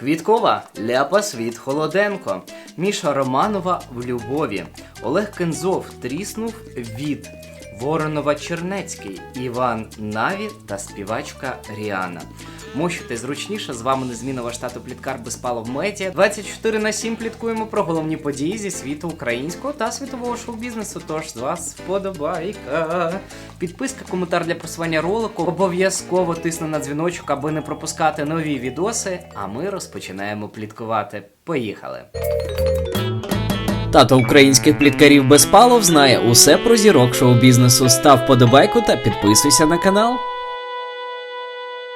Квіткова Ляпа Світ Холоденко, Міша Романова в Любові, Олег Кензов тріснув від Воронова Чернецький, Іван Наві та співачка Ріана. Мощуйте зручніше, з вами незмінного штату Пліткар Безпалов Медіа. 24 на 7 пліткуємо про головні події зі світу українського та світового шоу-бізнесу. Тож з вас вподобайка. Підписка, коментар для просування ролику. Обов'язково тисни на дзвіночок, аби не пропускати нові відоси. А ми розпочинаємо пліткувати. Поїхали! Тато українських пліткарів Безпалов знає усе про зірок шоу-бізнесу. Став подобайку та підписуйся на канал.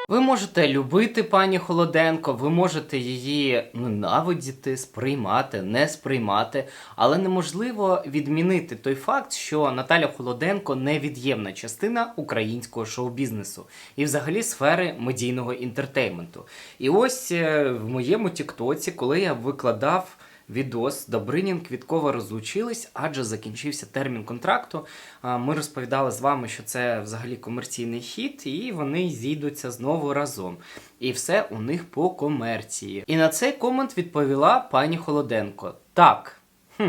Ви можете любити пані Холоденко, ви можете її ненавидіти, сприймати, не сприймати, але неможливо відмінити той факт, що Наталя Холоденко невід'ємна частина українського шоу-бізнесу і взагалі сфери медійного інтертейменту. І ось е, в моєму Тіктоці, коли я викладав відос Добринін Квіткова розлучились, адже закінчився термін контракту. Ми розповідали з вами, що це взагалі комерційний хід, і вони зійдуться знову разом. І все у них по комерції. І на цей комент відповіла пані Холоденко. Так. Хм.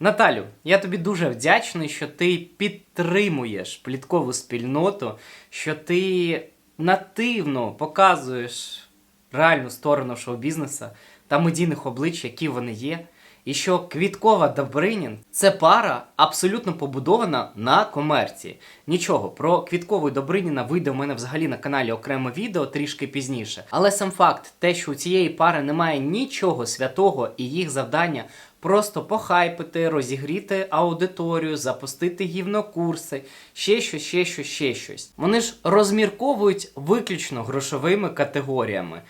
Наталю, я тобі дуже вдячний, що ти підтримуєш пліткову спільноту, що ти нативно показуєш реальну сторону шоу-бізнесу та медійних облич, які вони є. І що Квіткова Добринін це пара абсолютно побудована на комерції. Нічого, про Квіткову і Добриніна вийде у мене взагалі на каналі окреме відео трішки пізніше. Але сам факт, те, що у цієї пари немає нічого святого, і їх завдання просто похайпити, розігріти аудиторію, запустити гівнокурси, ще щось, ще щось, ще щось. Вони ж розмірковують виключно грошовими категоріями.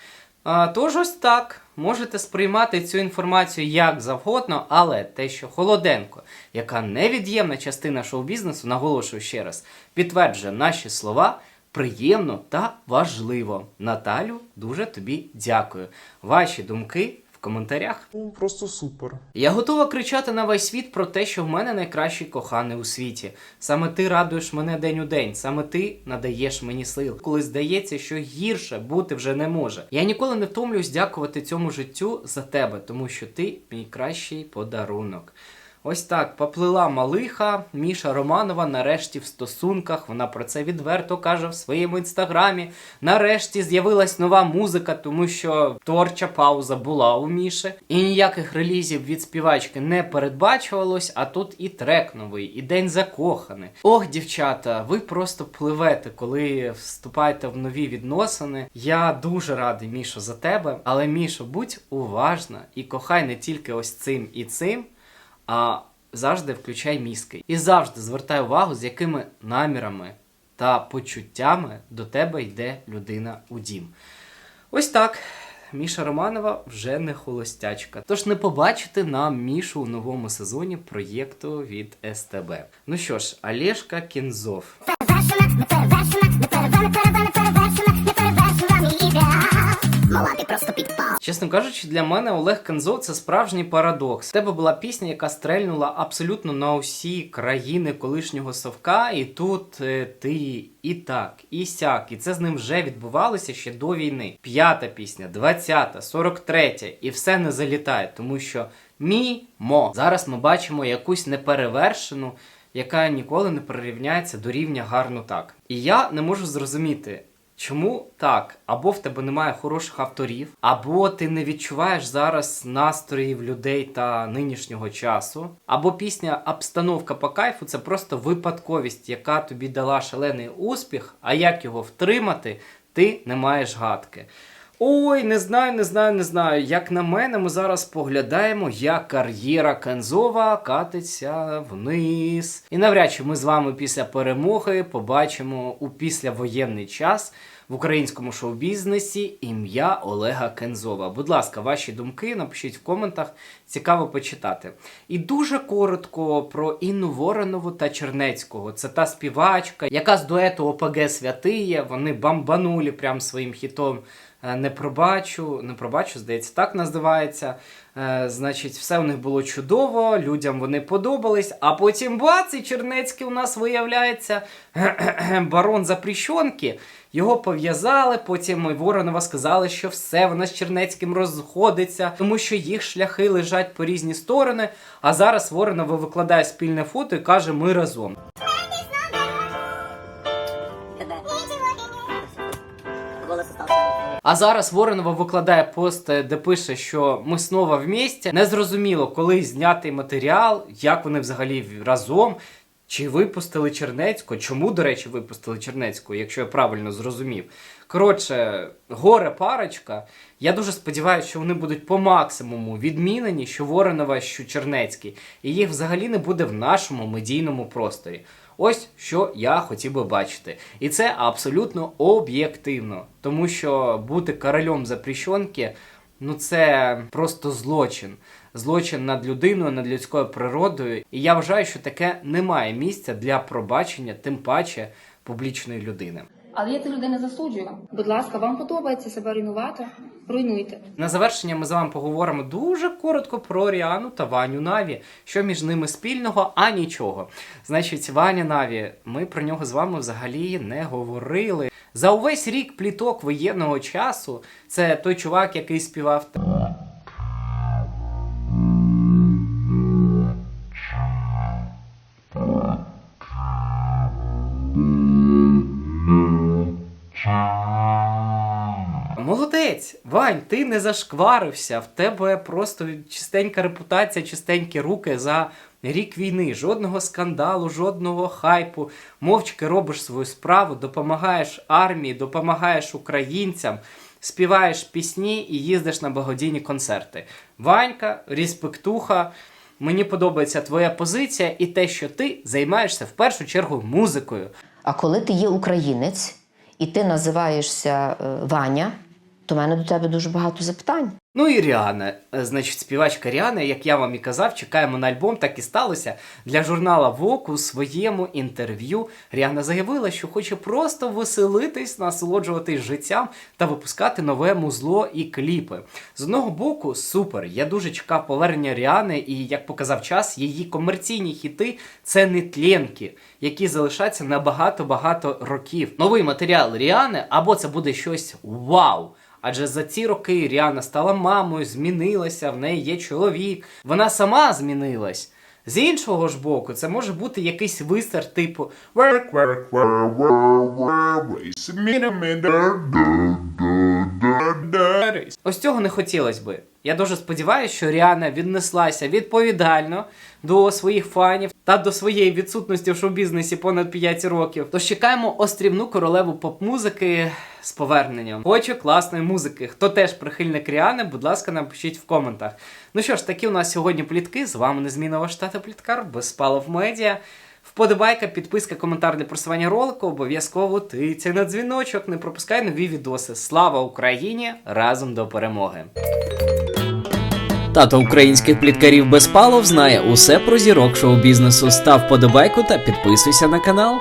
Тож ось так. Можете сприймати цю інформацію як завгодно, але те, що Холоденко, яка невід'ємна частина шоу-бізнесу, наголошую ще раз, підтверджує наші слова, приємно та важливо. Наталю, дуже тобі дякую. Ваші думки коментарях. Ну, просто супер. Я готова кричати на весь світ про те, що в мене найкращий коханий у світі. Саме ти радуєш мене день у день, саме ти надаєш мені сил, коли здається, що гірше бути вже не може. Я ніколи не втомлююсь дякувати цьому життю за тебе, тому що ти мій кращий подарунок. Ось так поплила малиха Міша Романова нарешті в стосунках. Вона про це відверто каже в своєму інстаграмі. Нарешті з'явилась нова музика, тому що творча пауза була у Міші. І ніяких релізів від співачки не передбачувалось, а тут і трек новий, і день закоханий. Ох, дівчата, ви просто пливете, коли вступаєте в нові відносини. Я дуже радий, Мішо, за тебе. Але Мішо, будь уважна і кохай не тільки ось цим і цим а завжди включай мізки. І завжди звертай увагу, з якими намірами та почуттями до тебе йде людина у дім. Ось так. Міша Романова вже не холостячка. Тож не побачите нам Мішу у новому сезоні проєкту від СТБ. Ну що ж, Олешка Кінзов. Чесно кажучи, для мене Олег Кензов це справжній парадокс. У тебе була пісня, яка стрельнула абсолютно на усі країни колишнього совка, і тут е, ти і так, і сяк. І це з ним вже відбувалося ще до війни. П'ята пісня, двадцята, сорок третя, і все не залітає, тому що мімо. Зараз ми бачимо якусь неперевершену. Яка ніколи не прирівняється до рівня гарно так. І я не можу зрозуміти, Чому так? Або в тебе немає хороших авторів, або ти не відчуваєш зараз настроїв людей та нинішнього часу, або пісня Обстановка по кайфу це просто випадковість, яка тобі дала шалений успіх, а як його втримати, ти не маєш гадки. Ой, не знаю, не знаю, не знаю. Як на мене, ми зараз поглядаємо, як кар'єра Кензова катиться вниз. І навряд чи ми з вами після перемоги побачимо у післявоєнний час в українському шоу-бізнесі ім'я Олега Кензова. Будь ласка, ваші думки напишіть в коментах, цікаво почитати. І дуже коротко про Інну Воронову та Чернецького. Це та співачка, яка з дуету ОПГ Святиє, вони бамбанули прям своїм хітом не пробачу, не пробачу, здається, так називається. Е, Значить, все у них було чудово, людям вони подобались, а потім бац, і Чернецький у нас виявляється барон запрещенки. Його пов'язали, потім Воронова сказали, що все, вона з Чернецьким розходиться, тому що їх шляхи лежать по різні сторони. А зараз Воронова викладає спільне фото і каже: ми разом. А зараз Воронова викладає пост, де пише, що ми знову в місті. Незрозуміло, коли знятий матеріал, як вони взагалі разом. Чи випустили Чернецького? Чому, до речі, випустили Чернецького, якщо я правильно зрозумів? Коротше, горе парочка. Я дуже сподіваюся, що вони будуть по максимуму відмінені, що Воронова, що Чернецький, і їх взагалі не буде в нашому медійному просторі. Ось що я хотів би бачити. І це абсолютно об'єктивно, тому що бути королем запрещенки ну це просто злочин. Злочин над людиною, над людською природою. І я вважаю, що таке не має місця для пробачення, тим паче публічної людини. Але я цих людей не засуджую. Будь ласка, вам подобається себе руйнувати? Руйнуйте. На завершення ми з вами поговоримо дуже коротко про Ріану та Ваню Наві. Що між ними спільного, а нічого. Значить, Ваня Наві, ми про нього з вами взагалі не говорили. За увесь рік пліток воєнного часу це той чувак, який співав. Молодець, Вань, ти не зашкварився. В тебе просто чистенька репутація, чистенькі руки за рік війни. Жодного скандалу, жодного хайпу. Мовчки робиш свою справу, допомагаєш армії, допомагаєш українцям, співаєш пісні і їздиш на благодійні концерти. Ванька, респектуха. Мені подобається твоя позиція і те, що ти займаєшся в першу чергу музикою. А коли ти є українець і ти називаєшся е, Ваня, то в мене до тебе дуже багато запитань. Ну і Ріана, Е, значить, співачка Ріана, як я вам і казав, чекаємо на альбом, так і сталося. Для журнала Vogue у своєму інтерв'ю Ріана заявила, що хоче просто веселитись, насолоджуватись життям та випускати нове музло і кліпи. З одного боку, супер. Я дуже чекав повернення Ріани, і як показав час, її комерційні хіти це не тленки, які залишаться на багато-багато років. Новий матеріал Ріани або це буде щось вау. Адже за ці роки Ріана стала мамою, змінилася, в неї є чоловік, вона сама змінилась. З іншого ж боку, це може бути якийсь висер типу Minute, Ось цього не хотілося би. Я дуже сподіваюся, що Ріана віднеслася відповідально до своїх фанів та до своєї відсутності в шоу-бізнесі понад 5 років. Тож чекаємо острівну королеву поп-музики з поверненням. Хочу класної музики. Хто теж прихильник Ріани, будь ласка, напишіть в коментах. Ну що ж, такі у нас сьогодні плітки. З вами незмінного штата Пліткар, Безпалов Медіа. Вподобайка, підписка, коментар для просування ролику. Обов'язково тиця на дзвіночок. Не пропускай нові відоси. Слава Україні! Разом до перемоги! Тато українських пліткарів без палов знає усе про зірок шоу-бізнесу. Став подобайку та підписуйся на канал.